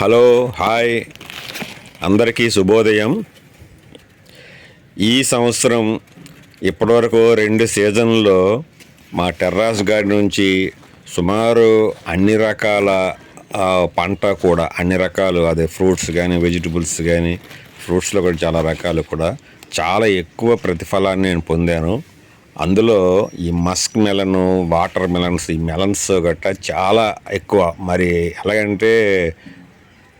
Hello hi. అందరికీ శుభోదయం. ఈ సంవత్సరం ఇప్పటివరకు రెండు సీజన్లో మా టెర్రాస్ గార్డెన్ నుంచి సుమారు అన్ని రకాల పంట కూడా అన్ని రకాలు అదే ఫ్రూట్స్ కానీ వెజిటబుల్స్ కానీ ఫ్రూట్స్లో కూడా చాలా రకాలు కూడా చాలా ఎక్కువ ప్రతిఫలాన్ని నేను పొందాను. అందులో ఈ మస్క్ మెలన్ వాటర్ మెలన్స్ ఈ మెలన్స్ గట్ట చాలా ఎక్కువ. మరి ఎలాగంటే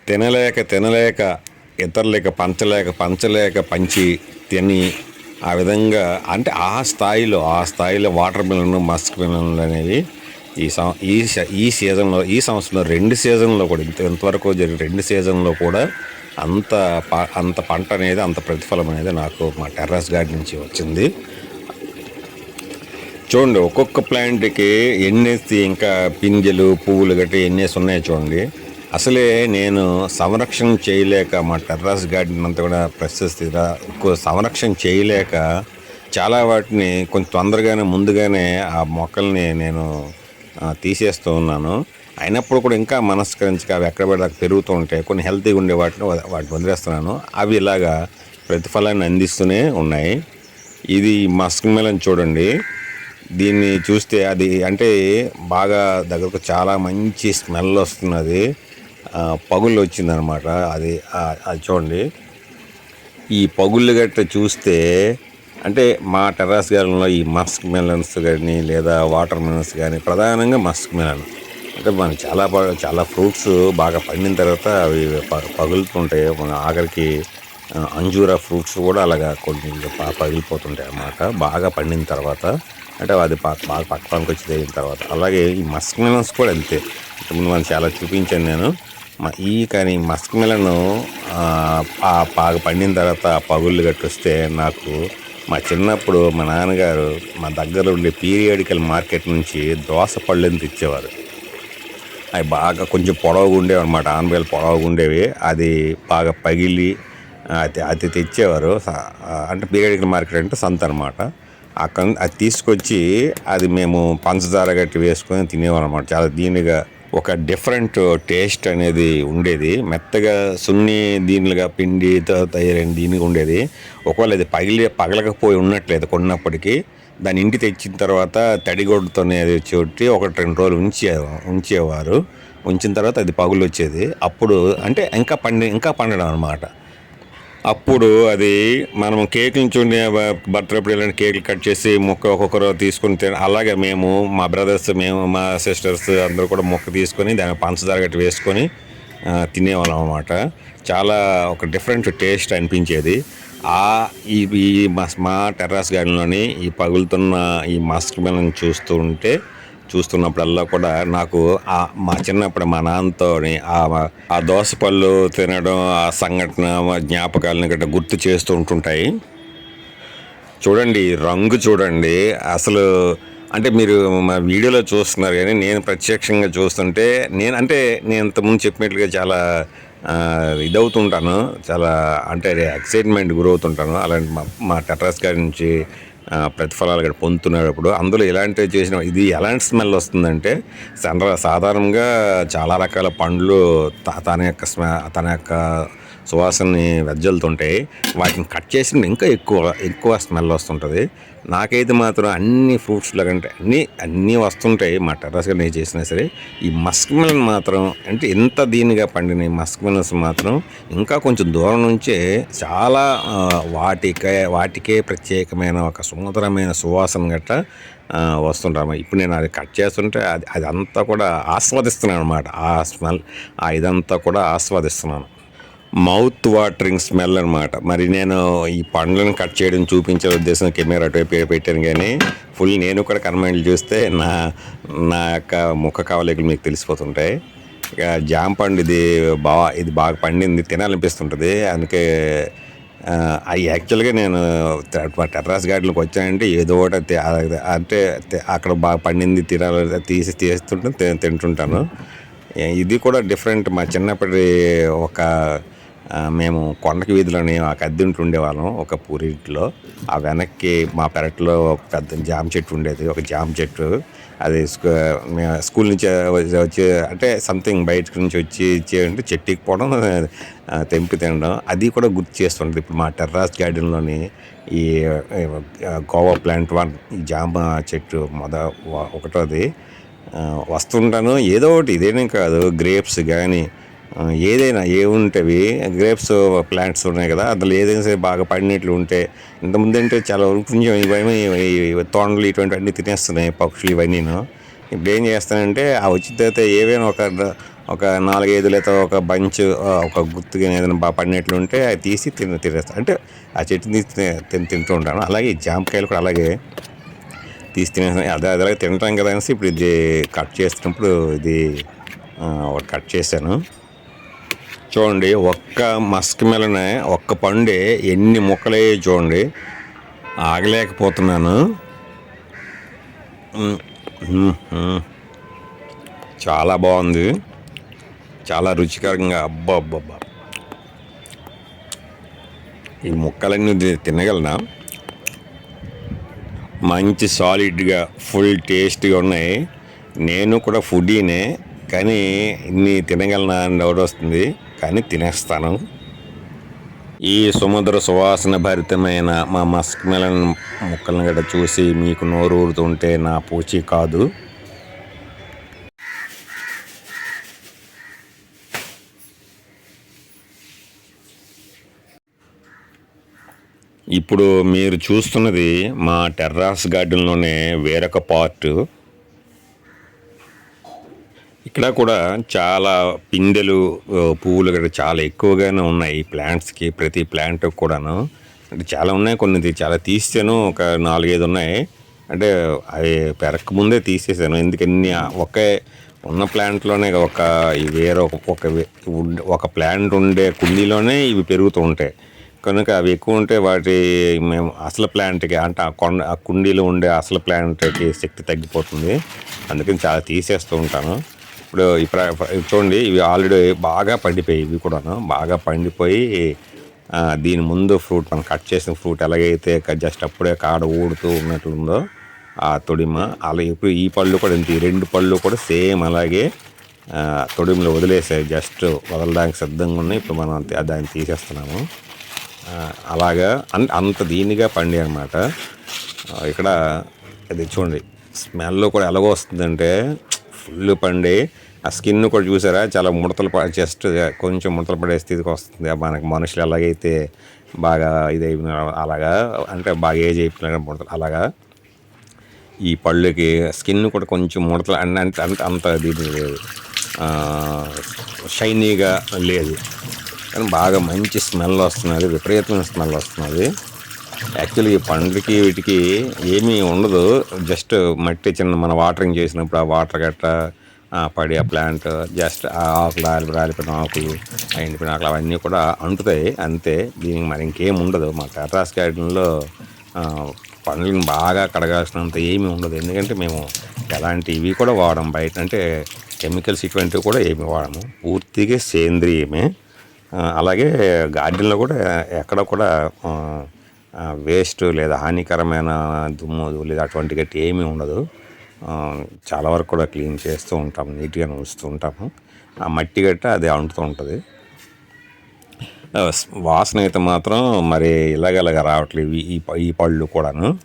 తినలేక తినలేక ఇతరులేక పంచలేక పంచలేక పంచి తిని ఆ విధంగా అంటే ఆ స్థాయిలో ఆ స్థాయిలో వాటర్ మిలన్ మస్క్ మిలన్లు అనేవి ఈ సం ఈ ఈ సీజన్లో ఈ సంవత్సరంలో రెండు సీజన్లో కూడా ఇంత ఇంతవరకు జరిగిన రెండు సీజన్లో కూడా అంత ప- అంత పంట అనేది అంత ప్రతిఫలం అనేది నాకు మా టెర్రస్ గార్డెన్ నుంచి వచ్చింది. చూడండి ఒక్కొక్క ప్లాంట్కి ఎన్నేసి ఇంకా పింజలు పువ్వులు గట్టి ఎన్నేసి ఉన్నాయో చూడండి. అసలే నేను సంరక్షణ చేయలేక మా టెర్రస్ గార్డెన్ అంతా కూడా ప్రశస్తి ఎక్కువ సంరక్షణ చేయలేక చాలా వాటిని కొంచెం తొందరగానే ముందుగానే ఆ మొక్కల్ని నేను తీసేస్తూ ఉన్నాను. అయినప్పుడు కూడా ఇంకా మనస్కరించక అవి ఎక్కడ పడితే పెరుగుతూ ఉంటాయి. కొన్ని హెల్తీగా ఉండే వాటిని వాటిని వదిలేస్తున్నాను. అవి ఇలాగా ప్రతిఫలాన్ని అందిస్తూనే ఉన్నాయి. ఇది మస్క్ మెలన్ చూడండి. దీన్ని చూస్తే అది అంటే బాగా దగ్గరకు చాలా మంచి స్మెల్ వస్తున్నది. పగుళ్ళు వచ్చిందనమాట. అది అది చూడండి. ఈ పగుళ్ళు గట్ట చూస్తే అంటే మా టెర్రస్ గార్డెన్లో ఈ మస్క్ మెలన్స్ కానీ లేదా వాటర్ మెలన్స్ కానీ ప్రధానంగా మస్క్ మెలన్. అంటే మనం చాలా చాలా ఫ్రూట్స్ బాగా పండిన తర్వాత అవి ప- పగులుతుంటాయి మన ఆఖరికి అంజూరా ఫ్రూట్స్ కూడా అలాగా కొన్ని పగిలిపోతుంటాయి అన్నమాట. బాగా పండిన తర్వాత అంటే అది పా- బాగా పక్కడానికి వచ్చి అయిన తర్వాత. అలాగే ఈ మస్క్ మెలన్స్ కూడా అంతే. ఇంతకుముందు మనం చాలా చూపించాను నేను. ఈ కానీ మస్క్ మెలను బాగా పండిన తర్వాత పగుళ్ళు గట్టొస్తే నాకు మా చిన్నప్పుడు మా నాన్నగారు మా దగ్గర ఉండే పీరియాడికల్ మార్కెట్ నుంచి దోస పళ్ళని తెచ్చేవారు అవి బాగా కొంచెం పొడవుగా ఉండేవి అనమాట ఆనవేలు పొడవుగా ఉండేవి. అది బాగా పగిలి అది అది తెచ్చేవారు. అంటే పీరియాడికల్ మార్కెట్ అంటే సంత అనమాట అక్కడ అది తీసుకొచ్చి అది మేము పంచదార గట్టి వేసుకొని తినేవారు అనమాట చాలా దీనిగా ఒక డిఫరెంట్ టేస్ట్ అనేది ఉండేది. మెత్తగా సున్ని దీనిలుగా పిండి తయారైన దీనికి ఉండేది. ఒకవేళ అది పగిలి పగలకపోయి ఉన్నట్లేదు కొన్నప్పటికీ దాన్ని ఇంటి తెచ్చిన తర్వాత తడిగొడ్డుతోనే అది చోటి ఒకటి రెండు రోజులు ఉంచే ఉంచేవారు. ఉంచిన తర్వాత అది పగులు వచ్చేది అప్పుడు అంటే ఇంకా పండి ఇంకా పండడం అనమాట అప్పుడు అది మనం కేకులు చూడే బర్త్డే ఇలాంటి కేకులు కట్ చేసి ముక్క ఒక్కొక్కరు తీసుకుని అలాగే మేము మా బ్రదర్స్ మేము మా సిస్టర్స్ అందరూ కూడా ముక్క తీసుకొని దాని పంచదార గట్టి వేసుకొని తినేవాళ్ళం అనమాట చాలా ఒక డిఫరెంట్ టేస్ట్ అనిపించేది. ఆ ఈ మా టెర్రస్ గార్డెన్లోని ఈ పగులుతున్న ఈ మస్క్ మెలను చూస్తూ ఉంటే చూస్తున్నప్పుడల్లా కూడా నాకు మా చిన్నప్పుడు మా నాన్నతో ఆ దోసపళ్ళు తినడం ఆ సంఘటన జ్ఞాపకాలను గట్రా గుర్తు చేస్తూ ఉంటుంటాయి. చూడండి రంగు చూడండి. అసలు అంటే మీరు మా వీడియోలో చూస్తున్నారు కానీ నేను ప్రత్యక్షంగా చూస్తుంటే నేను అంటే నేను ఇంతకుముందు చెప్పినట్లుగా చాలా ఇదవుతుంటాను. చాలా అంటే ఎక్సైట్మెంట్ గురవుతుంటాను. అలాంటి మా మా టెట్రాస్ గారి నుంచి ప్రతిఫలాలు ఇక్కడ పొందుతున్నప్పుడు అందులో ఇలాంటివి చేసిన ఇది ఎలాంటి స్మెల్ వస్తుందంటే సాధారణంగా చాలా రకాల పండ్లు త- తన యొక్క స్మె తన యొక్క సువాసనని వెజ్జలుతుంటాయి వాటిని కట్ చేసిన ఇంకా ఎక్కువ ఎక్కువ స్మెల్ వస్తుంటుంది. నాకైతే మాత్రం అన్ని ఫ్రూట్స్లో కంటే అన్నీ అన్నీ వస్తుంటాయి మా టెర్రస్గా నేను చేసినా సరే. ఈ మస్క్ మిలన్ మాత్రం అంటే ఇంత దీనిగా పండిన ఈ మస్క్ మిలన్స్ మాత్రం ఇంకా కొంచెం దూరం నుంచే చాలా వాటికే వాటికే ప్రత్యేకమైన ఒక సుమధురమైన సువాసన గట్ట వస్తుంటాము ఇప్పుడు నేను అది కట్ చేస్తుంటే అది అదంతా కూడా ఆస్వాదిస్తున్నాను అనమాట ఆ స్మెల్ ఆ ఇదంతా కూడా ఆస్వాదిస్తున్నాను. మౌత్ వాటరింగ్ స్మెల్ అనమాట మరి నేను ఈ పండ్లను కట్ చేయడం చూపించే ఉద్దేశం కెమెరా అటువైపు పెట్టాను కానీ ఫుల్ నేను కూడా కర్మాయిలు చూస్తే నా నా యొక్క ముఖ కవలికలు మీకు తెలిసిపోతుంటాయి. ఇక జామ పండు ఇది బాగా ఇది బాగా పండింది తినాలనిపిస్తుంటుంది. అందుకే అవి యాక్చువల్గా నేను టెర్రాస్ గార్డెన్కి వచ్చానంటే ఏదో ఒకటి అంటే అక్కడ బాగా పండింది తినాలి తీసి తీస్తుంటే తింటుంటాను. ఇది కూడా డిఫరెంట్ మా చిన్నప్పటి ఒక మేము కొండకి వీధిలోనే ఒక అద్దె ఇంటి ఉండేవాళ్ళం ఒక పూరింట్లో ఆ వెనక్కి మా పెరట్లో ఒక పెద్ద జామ చెట్టు ఉండేది ఒక జామ చెట్టు. అది స్కూ- స్కూల్ నుంచి వచ్చి అంటే సంథింగ్ బయట నుంచి వచ్చి ఇచ్చేయంటే చెట్టుకి పోవడం తెంపి తినడం. అది కూడా గుర్తు చేస్తుంటుంది ఇప్పుడు మా టెర్రాస్ గార్డెన్లోని ఈ గోవా ప్లాంట్ వన్ ఈ జామ చెట్టు మొద ఒకటోది. వస్తుంటాను. ఏదో ఒకటి ఇదేనే కాదు గ్రేప్స్ కానీ ఏదైనా ఏ ఉంటేవి గ్రేప్స్ ప్లాంట్స్ ఉన్నాయి కదా అందులో ఏదైనా సరే బాగా పడినట్లు ఉంటే ఇంతకుముందు అంటే చాలా వరకు కొంచెం ఇవన్నీ ఈ తోండలు ఇటువంటివన్నీ తినేస్తున్నాయి పక్షులు ఇవన్నీను. ఇప్పుడు ఏం చేస్తానంటే ఆ వచ్చిన తర్వాత ఏవైనా ఒక ఒక నాలుగైదు లేదా ఒక బంచ్ ఒక గుర్తుగా ఏదైనా బాగా పడినట్లు ఉంటే అది తీసి తిన తినేస్తాను అంటే ఆ చెట్టుని తీసి తిని తింటూ ఉంటాను. అలాగే జామకాయలు కూడా అలాగే తీసి తినేసాను అదే అలాగే తింటాం కదా అనేసి ఇప్పుడు ఇది కట్ చేస్తున్నప్పుడు ఇది ఒకటి కట్ చేశాను. చూడండి ఒక్క మస్క్ మెలనే ఒక్క పండే ఎన్ని ముక్కలే చూడండి. ఆగలేకపోతున్నాను. చాలా బాగుంది. చాలా రుచికరంగా. అబ్బా అబ్బా ఈ ముక్కలన్నీ తినగలనా? మంచి సాలిడ్గా ఫుల్ టేస్ట్గా ఉన్నాయి. నేను కూడా ఫుడీనే కానీ ఇన్ని తినగలనా అని డౌట్ వస్తుంది. కానీ తినేస్తాను. ఈ సముద్ర సువాసన భరితమైన మా మస్క్ మెలన్ ముక్కలను గట్రా చూసి మీకు నోరు ఊరుతుంటే నా పూచి కాదు. ఇప్పుడు మీరు చూస్తున్నది మా టెర్రాస్ గార్డెన్లోనే వేరొక పార్ట్. ఇక్కడ కూడా చాలా పిందెలు పువ్వులు కూడా చాలా ఎక్కువగానే ఉన్నాయి ఈ ప్లాంట్స్కి ప్రతి ప్లాంట్ కూడాను. అంటే చాలా ఉన్నాయి కొన్ని చాలా తీసాను ఒక నాలుగైదు ఉన్నాయి. అంటే అవి పెరక్క ముందే తీసేసాను ఎందుకని ఒకే ఉన్న ప్లాంట్లోనే ఒక వేరే ఒక ఒక ప్లాంట్ ఉండే కుండీలోనే ఇవి పెరుగుతూ ఉంటాయి. కనుక అవి ఎక్కువ ఉంటే వాటి మేము అసలు ప్లాంట్కి అంటే ఆ కొండ ఆ కుండీలో ఉండే అసలు ప్లాంట్కి శక్తి తగ్గిపోతుంది. అందుకని చాలా తీసేస్తూ ఉంటాను. ఇప్పుడు ఇప్పుడు చూడండి ఇవి ఆల్రెడీ బాగా పండిపోయి ఇవి కూడాను బాగా పండిపోయి దీని ముందు ఫ్రూట్ మనం కట్ చేసిన ఫ్రూట్ ఎలాగైతే జస్ట్ అప్పుడే కాడ ఊడుతూ ఉన్నట్లుందో ఆ తొడిమ అలా ఇప్పుడు ఈ పళ్ళు కూడా ఇంత ఈ రెండు పళ్ళు కూడా సేమ్ అలాగే తొడిమలు తొడిమలో వదిలేసాయి జస్ట్ వదలడానికి సిద్ధంగా ఉన్నాయి. ఇప్పుడు మనం దాన్ని తీసేస్తున్నాము. అలాగా అన్- అంత దీనిగా పండి అనమాట ఇక్కడ ఇది చూడండి స్మెల్ కూడా ఎలాగో వస్తుందంటే ఫుల్ పండి. ఆ స్కిన్ కూడా చూసారా? చాలా ముడతలు జస్ట్ కొంచెం ముడతలు పడే స్థితికి వస్తుంది. మనకి మనుషులు ఎలాగైతే బాగా ఇది అలాగా అంటే బాగా ఏజ్ అయిపోయిన ముడతలు అలాగా ఈ పళ్ళుకి స్కిన్ కూడా కొంచెం ముడతలు అన్న అంత అంత అంత దీని లేదు. షైనీగా లేదు. కానీ బాగా మంచి స్మెల్ వస్తున్నది విపరీతమైన స్మెల్ వస్తున్నది. యాక్చువల్లీ పండ్లకి వీటికి ఏమీ ఉండదు. జస్ట్ మట్టి చిన్న మన వాటరింగ్ చేసినప్పుడు ఆ వాటర్ గట్ట పడి ఆ ప్లాంట్ జస్ట్ ఆ ఆకులు రాలిపోయిన ఆకులు ఎండిపోయిన ఆకులు అవన్నీ కూడా అంటుతాయి. అంతే. దీనికి మరి ఇంకేం ఉండదు. మా టెర్రాస్ గార్డెన్లో పండ్లను బాగా కడగాల్సినంత ఏమీ ఉండదు. ఎందుకంటే మేము ఎలాంటి ఇవి కూడా వాడము బయట అంటే కెమికల్స్ ఇటువంటివి కూడా ఏమి వాడము. పూర్తిగా సేంద్రియమే. అలాగే గార్డెన్లో కూడా ఎక్కడ కూడా వేస్ట్ లేదా హానికరమైన దుమ్ము లేదా అటువంటి గట్టి ఏమీ ఉండదు. చాలా వరకు కూడా క్లీన్ చేస్తూ ఉంటాము నీట్గా ఉంచుతూ ఉంటాము. ఆ మట్టి గట్ట అదే అంటుతూ ఉంటుంది. వాసన అయితే మాత్రం మరి ఇలాగలాగా రావట్లేదు ఈ- ఈ ప- ఈ పళ్ళు కూడాను.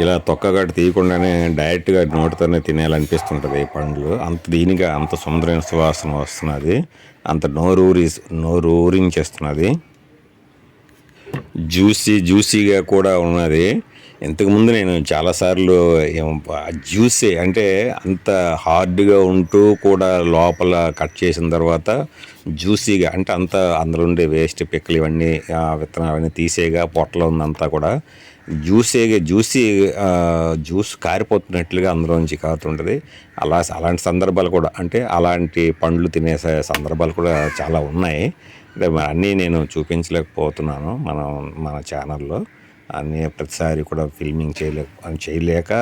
ఇలా తొక్కగట్టు తీయకుండానే డైరెక్ట్గా నోటితోనే తినేయాలనిపిస్తుంటుంది ఈ పండ్లు. అంత దీనిగా అంత సుందరమైన సువాసన వస్తున్నది. అంత నోరు ఊరి నోరు ఊరించేస్తున్నది జ్యూసీ జ్యూసీగా కూడా ఉన్నది. ఇంతకుముందు నేను చాలాసార్లు జ్యూసీ అంటే అంత హార్డ్గా ఉంటూ కూడా లోపల కట్ చేసిన తర్వాత జ్యూసీగా అంటే అంత అందులో ఉండే వేస్ట్ పిక్కలు ఇవన్నీ విత్తనాలన్నీ విత్తనాలు అవన్నీ తీసేగా పొట్టలో ఉందంతా కూడా జ్యూసీగా జ్యూసీ జ్యూస్ కారిపోతున్నట్లుగా అందులోంచి కారుతుంటుంది అలా అలాంటి సందర్భాలు కూడా అంటే అలాంటి పండ్లు తినే సందర్భాలు కూడా చాలా ఉన్నాయి. అంటే మరి అన్నీ నేను చూపించలేకపోతున్నాను మనం మన ఛానల్లో. అన్నీ ప్రతిసారి కూడా ఫిల్మింగ్ చేయలే చేయలేక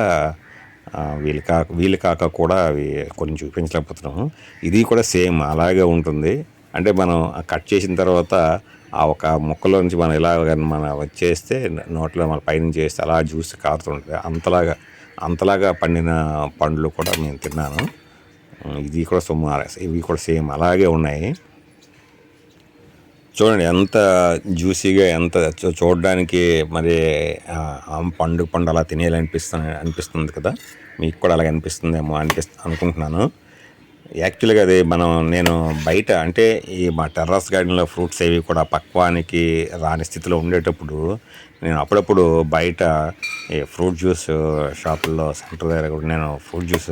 వీలు కాక వీలు కాక కూడా అవి కొన్ని చూపించలేకపోతున్నాము. ఇది కూడా సేమ్ అలాగే ఉంటుంది. అంటే మనం కట్ చేసిన తర్వాత ఆ ఒక ముక్కలో నుంచి మనం ఇలా మనం వచ్చేస్తే నోట్లో మన పైన చేస్తే అలా జ్యూస్ కారుతుంటుంది అంతలాగా అంతలాగా పండిన పండ్లు కూడా నేను తిన్నాను. ఇది కూడా సుమారు ఇవి కూడా సేమ్ అలాగే ఉన్నాయి. చూడండి ఎంత జ్యూసీగా ఎంత చూడడానికి మరి పండు పండు అలా తినేయాలనిపిస్తుంది అనిపిస్తుంది కదా? మీకు కూడా అలాగే అనిపిస్తుందేమో అనిపిస్తు అనుకుంటున్నాను. యాక్చువల్గా అది మనం నేను బయట అంటే ఈ మా టెర్రస్ గార్డెన్లో ఫ్రూట్స్ ఏవి కూడా పక్వానికి రాని స్థితిలో ఉండేటప్పుడు నేను అప్పుడప్పుడు బయట ఈ ఫ్రూట్ జ్యూస్ షాపుల్లో సెంటర్ దగ్గర కూడా నేను ఫ్రూట్ జ్యూస్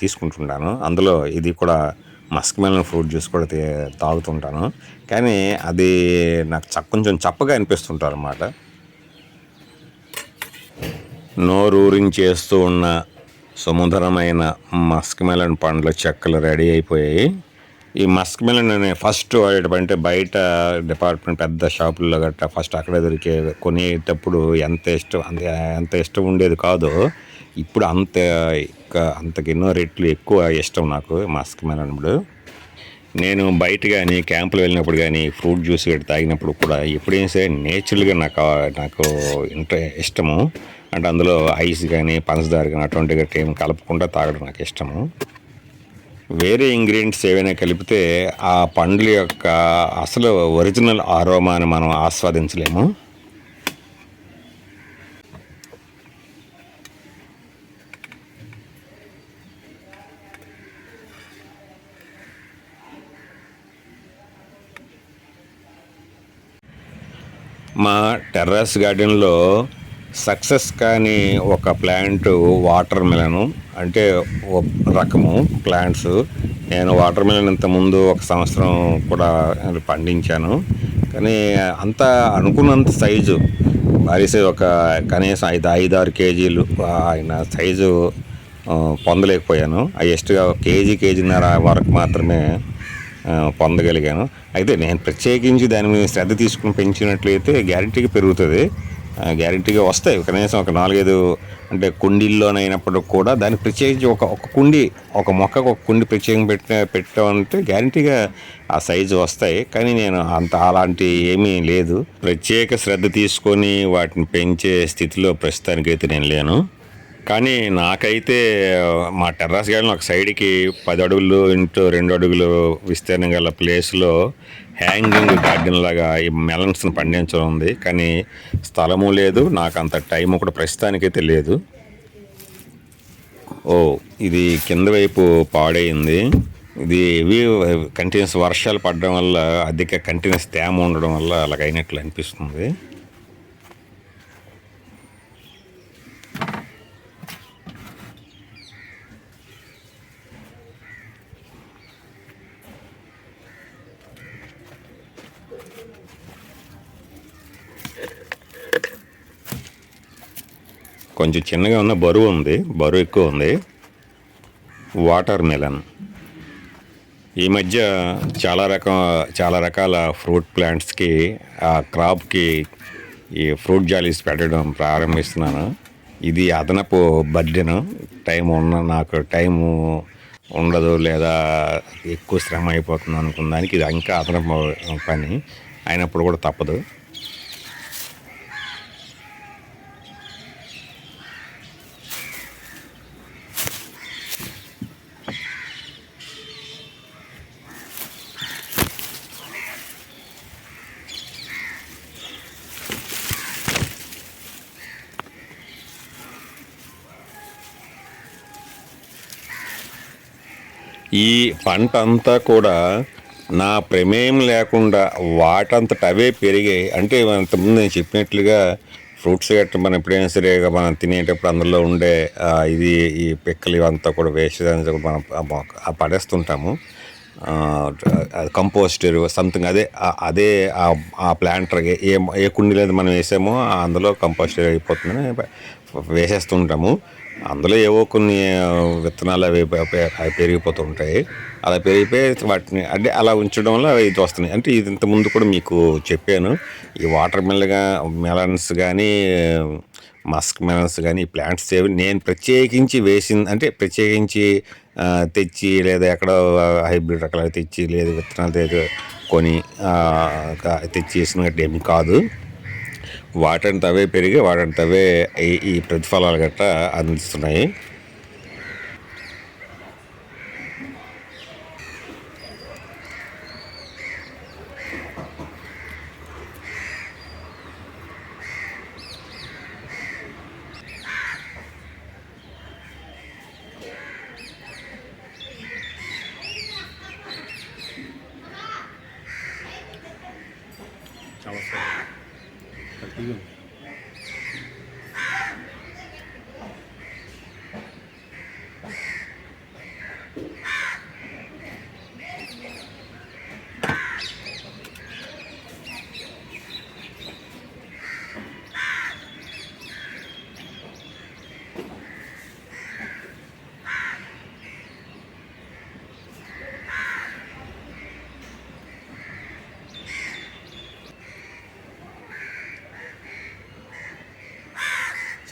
తీసుకుంటుంటాను. అందులో ఇది కూడా మస్క్ మెలన్ ఫ్రూట్ జ్యూస్ కూడా తాగుతుంటాను. కానీ అది నాకు చ- కొంచెం చప్పగా అనిపిస్తుంటారు అన్నమాట నోరూరించేస్తూ ఉన్న సుముధరమైన మస్క్ మెలన్ పండ్ల చెక్కలు రెడీ అయిపోయాయి. ఈ మస్క్ మెలన్ అనే ఫస్ట్ అంటే బయట డిపార్ట్మెంట్ పెద్ద షాపుల్లో గట్రా ఫస్ట్ అక్కడే దొరికే కొనేటప్పుడు ఎంత ఇష్టం అంత ఎంత ఇష్టం ఉండేది కాదు. ఇప్పుడు అంత ఇంకా ఎన్నో రెట్లు ఎక్కువ ఇష్టం నాకు మస్క్ మెలన్ ఇప్పుడు నేను బయట కానీ క్యాంపులు వెళ్ళినప్పుడు కానీ ఫ్రూట్ జ్యూస్ గట్టి తాగినప్పుడు కూడా ఎప్పుడైనా సరే నేచురల్గా నాకు నాకు ఇంట్ర ఇష్టము. అంటే అందులో ఐస్ కానీ పంచదార కానీ అటువంటి గట్టి ఏమి కలపకుండా తాగడం నాకు ఇష్టము. వేరే ఇంగ్రీడియంట్స్ ఏవైనా కలిపితే ఆ పండ్ల యొక్క అసలు ఒరిజినల్ ఆరోమాని మనం ఆస్వాదించలేము. మా టెర్రస్ గార్డెన్లో సక్సెస్ కానీ ఒక ప్లాంట్ వాటర్ మిలను అంటే ఓ రకము ప్లాంట్స్. నేను వాటర్ మిలన్ ఇంతకుముందు ఒక సంవత్సరం కూడా పండించాను. కానీ అంత అనుకున్నంత సైజు భారీ సైజు ఒక కనీసం ఐదు ఐదు ఆరు కేజీలు ఆయన సైజు పొందలేకపోయాను. హైయెస్ట్గా కేజీ కేజీన్నర వరకు మాత్రమే పొందగలిగాను. అయితే నేను ప్రత్యేకించి దాని మీద శ్రద్ధ తీసుకుని పెంచినట్లయితే గ్యారంటీగా పెరుగుతుంది. ఆ, గ్యారంటీగా వస్తాయి. కనీసం ఒక నాలుగైదు అంటే కుండీల్లోనైనప్పుడు కూడా దానికి ప్రత్యేకించి ఒక ఒక కుండి ఒక మొక్కకు ఒక కుండి ప్రత్యేకంగా పెట్టిన పెట్టామంటే గ్యారంటీగా ఆ సైజు వస్తాయి. కానీ నేను అంత అలాంటి ఏమీ లేదు. ప్రత్యేక శ్రద్ధ తీసుకొని వాటిని పెంచే స్థితిలో ప్రస్తుతానికైతే నేను లేను. కానీ నాకైతే మా టెర్రస్ గార్డెన్ ఒక సైడ్కి పది అడుగులు ఇంటూ రెండు అడుగులు విస్తీర్ణం గల ప్లేస్లో హ్యాంగింగ్ గార్డెన్ లాగా ఈ మెలన్స్ని పండించడం ఉంది. కానీ స్థలము లేదు నాకు అంత టైం కూడా ప్రస్తుతానికైతే లేదు. ఓ ఇది కింద వైపు పాడైంది. ఇది ఇవి కంటిన్యూస్ వర్షాలు పడడం వల్ల అధిక కంటిన్యూస్ తేమ ఉండడం వల్ల అలాగైనట్లు అనిపిస్తుంది. కొంచెం చిన్నగా ఉన్న బరువు ఉంది బరువు ఎక్కువ ఉంది. Watermelon. ఈ మధ్య చాలా రకం చాలా రకాల ఫ్రూట్ ప్లాంట్స్కి ఆ క్రాప్కి ఈ ఫ్రూట్ జాలీస్ పెట్టడం ప్రారంభిస్తున్నాను. ఇది అదనపు బర్డెన్. టైం ఉన్న నాకు టైము ఉండదు లేదా ఎక్కువ శ్రమ అయిపోతుంది అనుకున్న దానికి ఇది ఇంకా అదనపు పని. అయినప్పుడు కూడా తప్పదు. ఈ పంట అంతా కూడా నా ప్రమేయం లేకుండా వాటంతట అవే పెరిగాయి. అంటే అంతకుముందు నేను చెప్పినట్లుగా ఫ్రూట్స్ గట్ట మనం ఎప్పుడైనా సరే మనం తినేటప్పుడు అందులో ఉండే ఇది ఈ పిక్కలు ఇవంతా కూడా వేస్ట్ మనం పడేస్తుంటాము. కంపోస్టర్ సంథింగ్ అదే అదే ఆ- ప్లాంటర్ ఏ ఏ కుండీలో మనం వేసామో అందులో కంపోస్టర్ అయిపోతుందని వేసేస్తుంటాము. అందులో ఏవో కొన్ని విత్తనాలు అవి అవి పెరిగిపోతూ ఉంటాయి. అలా పెరిగిపోయి వాటిని అంటే అలా ఉంచడం వల్ల ఇది వస్తున్నాయి అంటే ఇది ఇంతకుముందు ముందు కూడా మీకు చెప్పాను. ఈ వాటర్ మిల్గా మెలన్స్ కానీ మస్క్ మెలన్స్ కానీ ప్లాంట్స్ ఏవి నేను ప్రత్యేకించి వేసింది అంటే ప్రత్యేకించి తెచ్చి లేదా ఎక్కడో హైబ్రిడ్ రకాలు తెచ్చి లేదా విత్తనాలు తె- కొని తెచ్చి వేసినట్టు ఏమి కాదు. వాటంత అవే పెరిగి వాటంతవే ఈ ఈ ప్రతిఫలాలు గట్రా అందిస్తున్నాయి.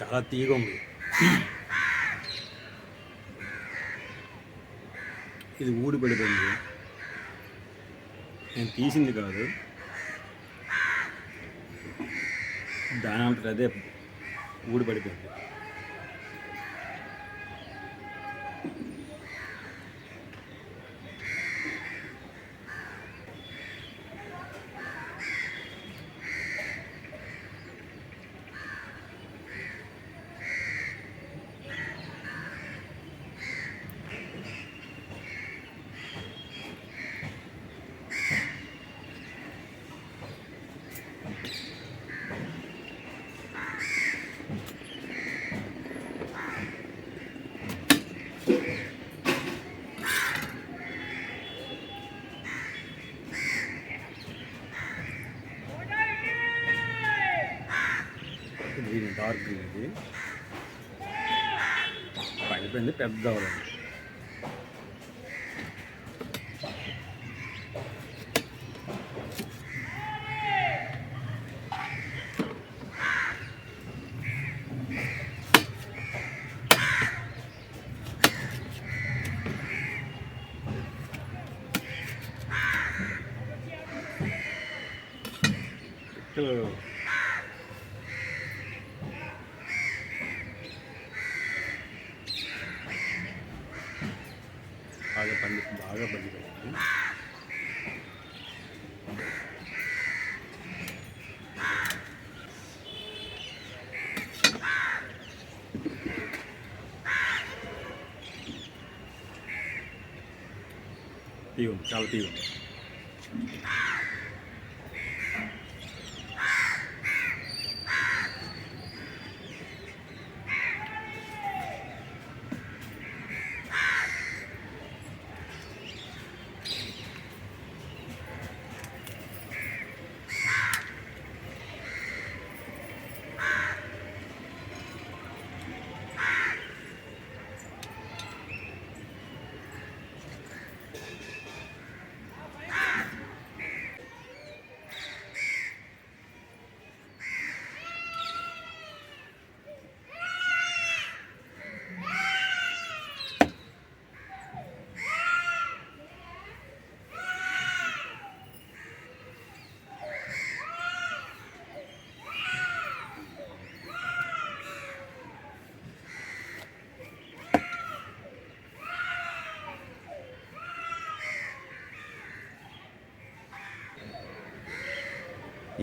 చాలా తీయగా ఉంది ఇది ఊడి పడిపోయింది నేను తీసింది కాదు దాని అంతట అదే ఊడి పడిపోయింది గ్రీన్ డార్క్ గ్రీన్ ఇది పడిపోయింది పెద్ద బాగా పండిపోయింది తీగుంది చాలా తీగుంది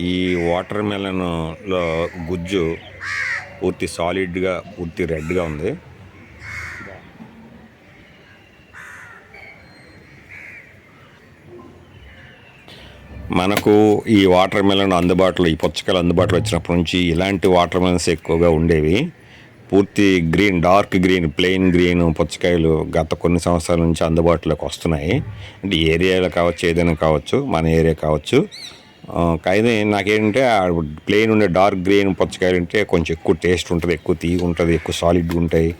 ఈ వాటర్ మెలన్లో గుజ్జు పూర్తి సాలిడ్గా పూర్తి రెడ్గా ఉంది. మనకు ఈ వాటర్ మెలన్ అందుబాటులో ఈ పుచ్చకాయలు అందుబాటులో వచ్చినప్పటి నుంచి ఇలాంటి వాటర్ మెలన్స్ ఎక్కువగా ఉండేవి. పూర్తి green dark green plain green పుచ్చకాయలు గత కొన్ని సంవత్సరాల నుంచి అందుబాటులోకి వస్తున్నాయి. అంటే ఏరియాలో కావచ్చు ఏదైనా కావచ్చు మన ఏరియా కావచ్చు. ఆ, కానీ నాకేంటంటే ప్లెయిన్ ఉండే డార్క్ గ్రీన్ పుచ్చకాయలు అంటే కొంచెం ఎక్కువ టేస్ట్ ఉంటుంది ఎక్కువ తీగి ఉంటుంది ఎక్కువ సాలిడ్గా ఉంటాయి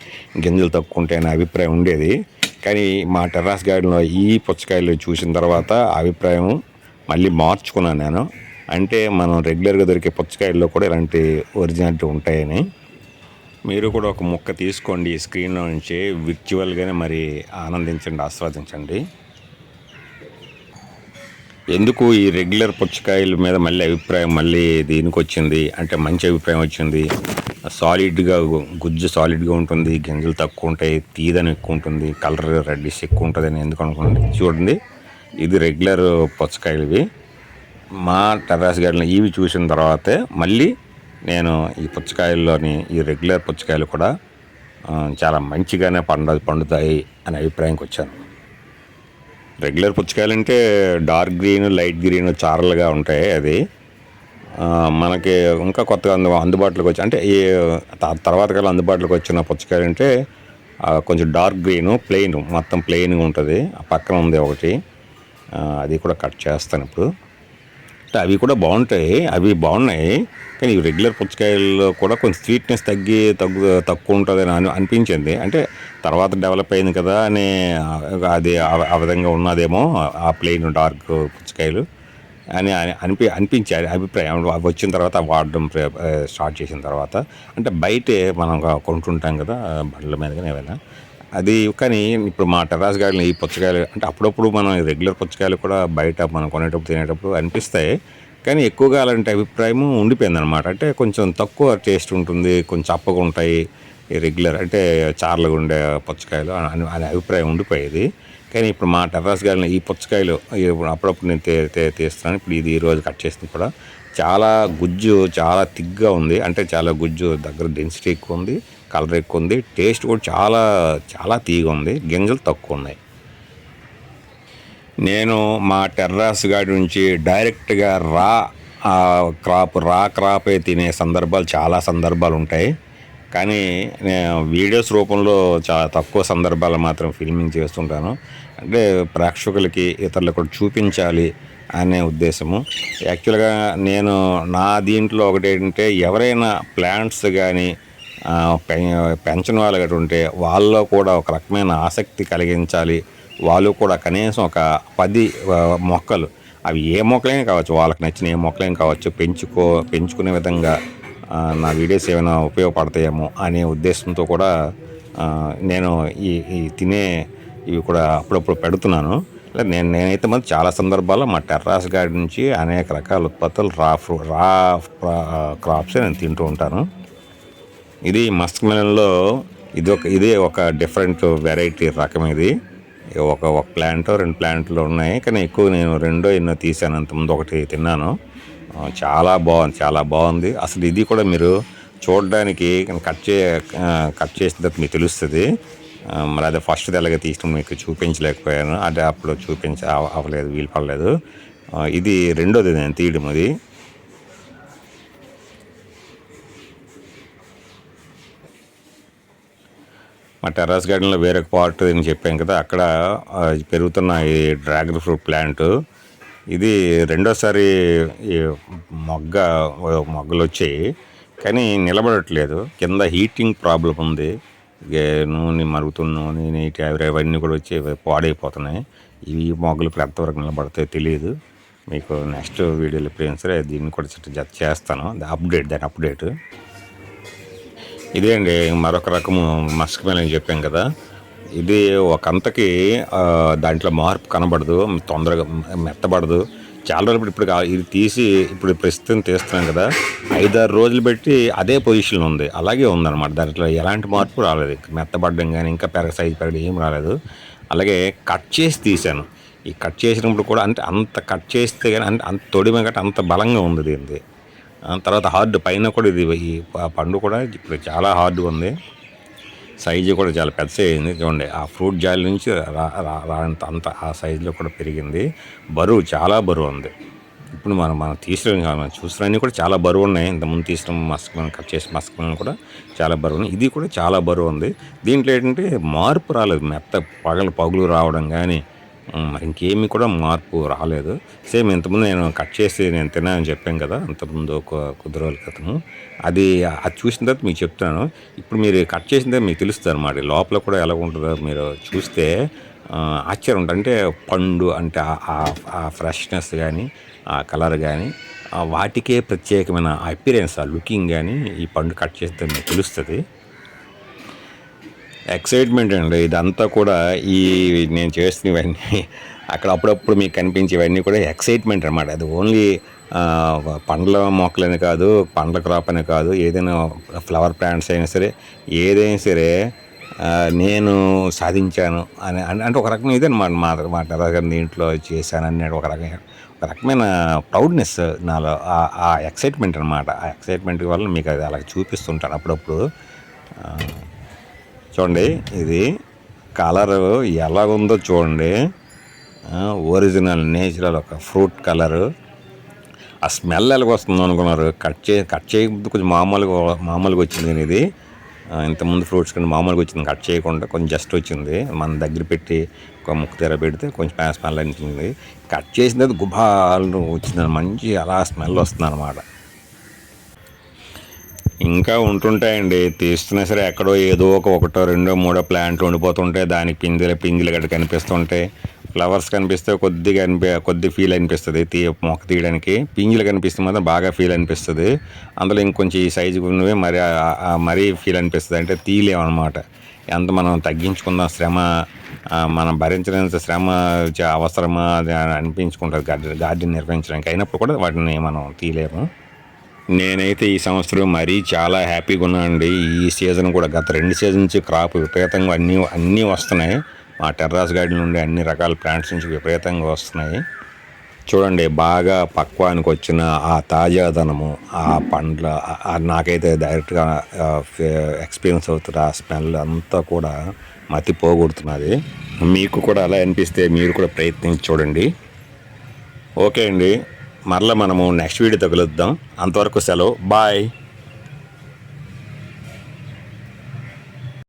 గింజలు తక్కువ ఉంటాయి అనే అభిప్రాయం ఉండేది. కానీ మా టెర్రాస్ గార్డెన్లో ఈ పుచ్చకాయలు చూసిన తర్వాత అభిప్రాయం మళ్ళీ మార్చుకున్నాను నేను. అంటే మనం రెగ్యులర్గా దొరికే పుచ్చకాయల్లో కూడా ఇలాంటి ఒరిజినాలిటీ ఉంటాయని. మీరు కూడా ఒక ముక్క తీసుకోండి ఈ స్క్రీన్లో నుంచి విర్చువల్గానే మరి ఆనందించండి ఆస్వాదించండి. ఎందుకు ఈ రెగ్యులర్ పుచ్చకాయల మీద మళ్ళీ అభిప్రాయం మళ్ళీ దీనికి వచ్చింది అంటే మంచి అభిప్రాయం వచ్చింది. సాలిడ్గా గుజ్జు సాలిడ్గా ఉంటుంది. గింజలు తక్కువ ఉంటాయి. తీదని ఎక్కువ ఉంటుంది. కలర్ రెడ్డిష్ ఎక్కువ ఉంటుంది అని ఎందుకు అనుకోండి చూడండి. ఇది రెగ్యులర్ పుచ్చకాయలవి. మా టెర్రాస్ గార్డెన్ ఇవి చూసిన తర్వాతే మళ్ళీ నేను ఈ పుచ్చకాయల్లోని ఈ రెగ్యులర్ పుచ్చకాయలు కూడా చాలా మంచిగానే పండ పండుతాయి అనే అభిప్రాయంకి వచ్చాను రెగ్యులర్ పుచ్చకాయలు అంటే డార్క్ గ్రీన్ లైట్ గ్రీన్ చారలుగా ఉంటాయి అది మనకి ఇంకా కొత్తగా అందు అందుబాటులోకి వచ్చి అంటే ఈ త- తర్వాత కాలం అందుబాటులోకి వచ్చిన పుచ్చకాయలు అంటే కొంచెం డార్క్ గ్రీన్ ప్లెయిన్ మొత్తం ప్లెయిన్గా ఉంటుంది. ఆ పక్కన ఉంది ఒకటి. అది కూడా కట్ చేస్తాను ఇప్పుడు. అవి కూడా బాగుంటాయి. అవి బాగున్నాయి. కానీ ఈ రెగ్యులర్ పుచ్చకాయల్లో కూడా కొంచెం స్వీట్నెస్ తగ్గి తగ్గు తక్కువ ఉంటుంది అని అనిపించింది. అంటే తర్వాత డెవలప్ అయింది కదా అని అది ఆ- విధంగా ఉన్నదేమో ఆ ప్లెయిన్ డార్క్ పుచ్చకాయలు అని అనిపి అనిపించారు అభిప్రాయం. అవి వచ్చిన తర్వాత వాడడం స్టార్ట్ చేసిన తర్వాత. అంటే బయట మనం కొంటుంటాం కదా బండ్ల మీద కానీ ఏమైనా. అది కానీ ఇప్పుడు మా టెర్రాస్ గార్డెన్ ఈ పుచ్చకాయలు అంటే అప్పుడప్పుడు మనం రెగ్యులర్ పుచ్చకాయలు కూడా బయట మనం కొనేటప్పుడు తినేటప్పుడు అనిపిస్తాయి. కానీ ఎక్కువగా అలాంటి అభిప్రాయం ఉండిపోయింది అనమాట అంటే కొంచెం తక్కువ టేస్ట్ ఉంటుంది కొంచెం చప్పగా ఉంటాయి ఈ రెగ్యులర్ అంటే చార్లుగా ఉండే పుచ్చకాయలు అని అనే అభిప్రాయం ఉండిపోయేది. కానీ ఇప్పుడు మా టెర్రాస్ గార్డెన్ ఈ పుచ్చకాయలు అప్పుడప్పుడు నేను తే తీస్తున్నాను. ఇప్పుడు ఇది ఈరోజు కట్ చేసింది కూడా. చాలా గుజ్జు చాలా తిగ్గా ఉంది. అంటే చాలా గుజ్జు దగ్గర డెన్సిటీ ఎక్కువ ఉంది. కలర్ ఎక్కువ ఉంది. టేస్ట్ కూడా చాలా చాలా తీగ ఉంది. గింజలు తక్కువ ఉన్నాయి. నేను మా టెర్రాస్ గాడి నుంచి డైరెక్ట్గా రా క్రాప్ రా క్రాపే తినే సందర్భాలు చాలా సందర్భాలు ఉంటాయి. కానీ నేను వీడియోస్ రూపంలో చాలా తక్కువ సందర్భాలు మాత్రం ఫిల్మింగ్ చేస్తుంటాను. అంటే ప్రేక్షకులకి ఇతరులకు కూడా చూపించాలి అనే ఉద్దేశము. యాక్చువల్గా నేను నా దీంట్లో ఒకటి ఏంటంటే ఎవరైనా ప్లాంట్స్ కానీ పెంచని వాళ్ళు గట్రా ఉంటే వాళ్ళలో కూడా ఒక రకమైన ఆసక్తి కలిగించాలి. వాళ్ళు కూడా కనీసం ఒక పది మొక్కలు. అవి ఏ మొక్కలైనా కావచ్చు వాళ్ళకి నచ్చిన ఏ మొక్కలైనా కావచ్చు పెంచుకో పెంచుకునే విధంగా నా వీడియోస్ ఏమైనా ఉపయోగపడతాయేమో అనే ఉద్దేశంతో కూడా నేను ఈ ఈ తినే ఇవి కూడా అప్పుడప్పుడు పెడుతున్నాను. నేను నేనైతే మరి చాలా సందర్భాల్లో మా టెర్రాస్ గార్డెన్ నుంచి అనేక రకాల ఉత్పత్తులు రా ఫ్రూ రా క్రాప్స్ నేను తింటూ ఉంటాను. ఇది మస్క్ మెలన్లో ఇది ఒక ఇది ఒక డిఫరెంట్ వెరైటీ రకం ఇది. ఒక ఒక ప్లాంట్ రెండు ప్లాంట్లు ఉన్నాయి. కానీ ఎక్కువ నేను రెండో ఎన్నో తీసాను అంతకుముందు ఒకటి తిన్నాను. చాలా బాగుంది చాలా బాగుంది. అసలు ఇది కూడా మీరు చూడడానికి కట్ చే కట్ చేసిన తర్వాత మీకు తెలుస్తుంది. మరి అదే ఫస్ట్ ఎలాగ తీసిన మీకు చూపించలేకపోయాను. అదే అప్పుడు చూపించ అవ్వలేదు వీలు పడలేదు. ఇది రెండోది నేను తీయడం అది. మా టెర్రస్ గార్డెన్లో వేరొక పార్ట్ అని చెప్పాను కదా అక్కడ పెరుగుతున్న ఈ డ్రాగన్ ఫ్రూట్ ప్లాంట్. ఇది రెండోసారి ఈ మొగ్గ మొగ్గలు వచ్చాయి కానీ నిలబడట్లేదు. కింద హీటింగ్ ప్రాబ్లం ఉంది. నూనె మరుగుతున్న నూనె నీటి అవన్నీ కూడా వచ్చి పాడైపోతున్నాయి. ఇవి మొగ్గలు ఇప్పుడు ఎంతవరకు నిలబడతాయో తెలియదు మీకు నెక్స్ట్ వీడియోలో ఎప్పుడైనా సరే దీన్ని కూడా జత చేస్తాను. అప్డేట్ దాని అప్డేట్. ఇదే అండి మరొక రకము మస్క్ అని చెప్పాం కదా. ఇది ఒకంతకి దాంట్లో మార్పు కనబడదు తొందరగా మెత్తబడదు. చాలా రోజులు ఇప్పుడు ఇది తీసి ఇప్పుడు ప్రస్తుతం తీస్తున్నాం కదా. ఐదారు రోజులు పెట్టి అదే పొజిషన్ ఉంది. అలాగే ఉందన్నమాట. దాంట్లో ఎలాంటి మార్పు రాలేదు. మెత్తబడడం కానీ ఇంకా పెరగ సైజు పెరగడం ఏం రాలేదు. అలాగే కట్ చేసి తీశాను. ఈ కట్ చేసినప్పుడు కూడా అంటే అంత కట్ చేస్తే కానీ అంటే అంత తొడిమ గట్ట అంత బలంగా ఉంది దీనిది. తర్వాత హార్డ్ పైన కూడా ఇది ఈ పండు కూడా ఇప్పుడు చాలా హార్డ్ ఉంది. సైజు కూడా చాలా పెద్ద అయింది చూడండి ఆ ఫ్రూట్ జాలి నుంచి రా రా- అంత ఆ సైజులో కూడా పెరిగింది. బరువు చాలా బరువు ఉంది. ఇప్పుడు మనం మనం తీసిన మనం చూసినవన్నీ కూడా చాలా బరువు ఉన్నాయి. ఇంతకుముందు తీసిన మస్క్ మనం కట్ చేసిన మస్క్ కూడా చాలా బరువు ఉన్నాయి. ఇది కూడా చాలా బరువు ఉంది. దీంట్లో ఏంటంటే మార్పు రాలేదు. మెత్త పగలు పగులు రావడం కానీ ఇంకేమీ కూడా మార్పు రాలేదు. సేమ్ ఇంతకుముందు నేను కట్ చేసి నేను తిన్నానని చెప్పాను కదా అంతకుముందు ఒక కొద్ది రోజుల క్రితము అది అది చూసిన తర్వాత మీకు చెప్తున్నాను. ఇప్పుడు మీరు కట్ చేసిన తర్వాత మీకు తెలుస్తుంది అనమాట లోపల కూడా ఎలా ఉంటుందో మీరు చూస్తే ఆశ్చర్యం ఉంటుంది. అంటే పండు అంటే ఆ- ఫ్రెష్నెస్ కానీ ఆ కలర్ కానీ వాటికే ప్రత్యేకమైన అపిరెన్స్ ఆ లుకింగ్ కానీ ఈ పండు కట్ చేస్తే మీకు తెలుస్తుంది. ఎక్సైట్మెంట్ అండి. ఇదంతా కూడా ఈ నేను చేస్తున్నవన్నీ అక్కడ అప్పుడప్పుడు మీకు కనిపించేవన్నీ కూడా ఎక్సైట్మెంట్ అనమాట అది ఓన్లీ పండ్ల మొక్కలని కాదు పండ్ల క్రాప్ అని కాదు ఏదైనా ఫ్లవర్ ప్లాంట్స్ అయినా సరే ఏదైనా సరే నేను సాధించాను అని అంటే ఒక రకమైన ఇదే అనమాట మా మా దీంట్లో చేశాను ఒక రకమైన ఒక రకమైన ప్రౌడ్నెస్ నాలో ఆ- ఎక్సైట్మెంట్ అనమాట ఆ ఎక్సైట్మెంట్ వల్ల మీకు అది అలా చూపిస్తుంటాను అప్పుడప్పుడు. చూడండి ఇది కలర్ ఎలా ఉందో చూడండి ఒరిజినల్ నేచురల్ ఒక ఫ్రూట్ కలరు. ఆ స్మెల్ ఎలాగ వస్తుందో అనుకున్నారు. కట్ చే కట్ చేయకపోతే కొంచెం మామూలుగా మామూలుగా వచ్చింది కానీ ఇది ఇంతకుముందు ఫ్రూట్స్ కంటే మామూలుగా వచ్చింది కట్ చేయకుండా కొంచెం జస్ట్ వచ్చింది. మన దగ్గర పెట్టి ఒక ముక్కు తెర పెడితే కొంచెం స్మెల్ అనిపించింది. కట్ చేసిన తర్వాత గుబాలు వచ్చింది మంచి అలా స్మెల్ వస్తుంది అనమాట ఇంకా ఉంటుంటాయండి. తీస్తున్నా సరే ఎక్కడో ఏదో ఒక ఒకటో రెండో మూడో ప్లాంట్లు ఉండిపోతుంటాయి. దానికి పిందెలు పింజలు గట్ట కనిపిస్తుంటాయి. ఫ్లవర్స్ కనిపిస్తే కొద్దిగా అనిపి కొద్ది ఫీల్ అనిపిస్తుంది. తీ మొక్క తీయడానికి పింజలు కనిపిస్తే మాత్రం బాగా ఫీల్ అనిపిస్తుంది. అందులో ఇంకొంచెం ఈ సైజు ఉన్నవి మరి మరీ ఫీల్ అనిపిస్తుంది. అంటే తీయలేమన్నమాట. ఎంత మనం తగ్గించుకుందాం శ్రమ మనం భరించినంత శ్రమ అవసరమా అది అనిపించుకుంటుంది. గార్డెన్ గార్డెన్ నిర్వహించడానికి అయినప్పుడు కూడా వాటిని మనం తీయలేము. నేనైతే ఈ సంవత్సరం మరీ చాలా హ్యాపీగా ఉన్నానండి. ఈ సీజన్ కూడా గత రెండు సీజన్ నుంచి క్రాప్ విపరీతంగా అన్నీ అన్నీ వస్తున్నాయి. మా టెర్రాస్ గార్డెన్ నుండి అన్ని రకాల ప్లాంట్స్ నుంచి విపరీతంగా వస్తున్నాయి. చూడండి బాగా పక్వానికి వచ్చిన ఆ తాజాదనము ఆ పండ్ల నాకైతే డైరెక్ట్గా ఎక్స్పీరియన్స్ అవుతుంది ఆ స్మెల్ అంతా కూడా మతి పోగొడుతున్నది. మీకు కూడా అలా అనిపిస్తే మీరు కూడా ప్రయత్నించి చూడండి. ఓకే అండి. మరలా మనము నెక్స్ట్ వీడియో తగులుద్దాం. అంతవరకు సెలవు. బాయ్.